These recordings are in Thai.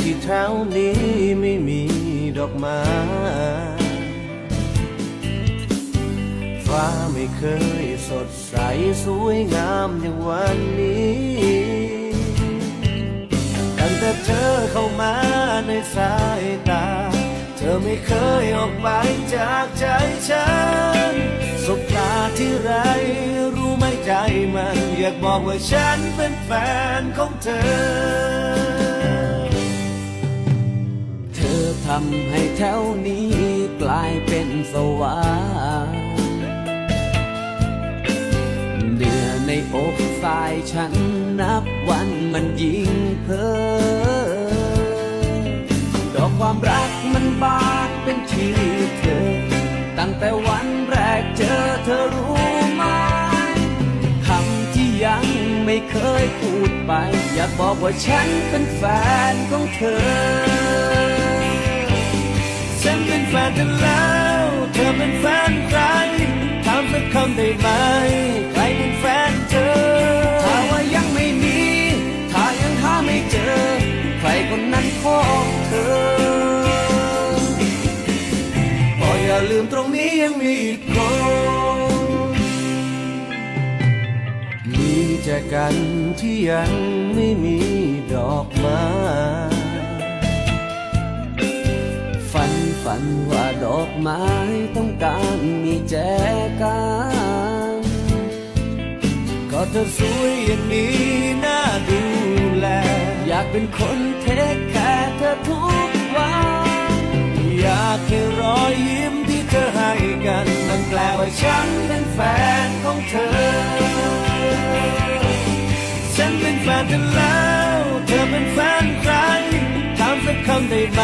ที่แถวนี้ไม่มีดอกไม้ฟ้าไม่เคยสดใสสวยงามอย่างวันนี้ตั้งแต่เธอเข้ามาในสายตา เธอไม่เคยออกไปจากใจฉันสบตาที่ไรรู้ไหมใจมัน อยากบอกว่าฉันเป็นแฟนของเธอ ทำให้แถวนี้กลายเป็นสวรรค์เดือในอกสายฉันนับวันมันยิ่งเพ้อดอกความรักมันบานเป็นชื่อเธอ ตั้งแต่วันแรกเจอเธอรู้ไหมคำที่ยังไม่เคยพูดไป อยากบอกว่าฉันเป็นแฟนของเธอ เป็นแฟนเธอแล้ว เธอเป็นแฟนใครถามสักคำได้ไหม ใครเป็นแฟนเธอ ถ้าว่ายังไม่มี ถ้ายังหาไม่เจอ ใครคนนั้นของเธอก็อย่าลืมตรงนี้ยังมีอีกคนมีแจกันที่ยังไม่มีดอกไม้ ดอกไม้ต้องการมีแจกันก็เธอสวยอย่างนี้น่าดูแล อยากเป็นคนเทคแคร์เธอทุกวัน อยากให้รอยยิ้มที่เธอให้กัน มันแปลว่าฉันเป็นแฟนของเธอ ฉันเป็นแฟนเธอแล้ว เธอเป็นแฟนใครถามสักคำได้ไหม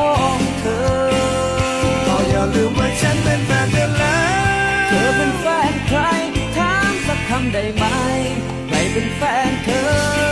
ของเธอก็อย่าลืมว่าฉันเป็นแฟนเธอแล้ว เธอเป็นแฟนใคร ถามสักคำได้ไหมใครเป็นแฟนเธอ